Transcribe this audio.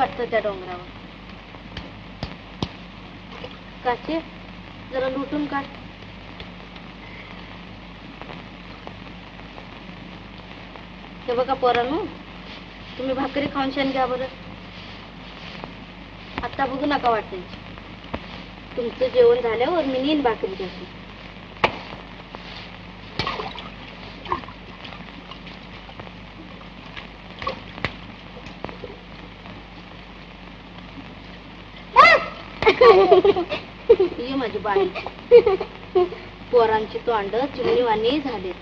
वाटतं त्या डोंगरावर. काचे जरा लुटून काढ. हे बघा पोरांनो तुम्ही भाकरी खाऊन शेण घ्या बरं. आता बघू नका वाटायची. तुमचं जेवण झाल्यावर मी नेईन भाकरी त्याची ये माझी बाई. पोरांची तोंड चिमणीवाणी झाले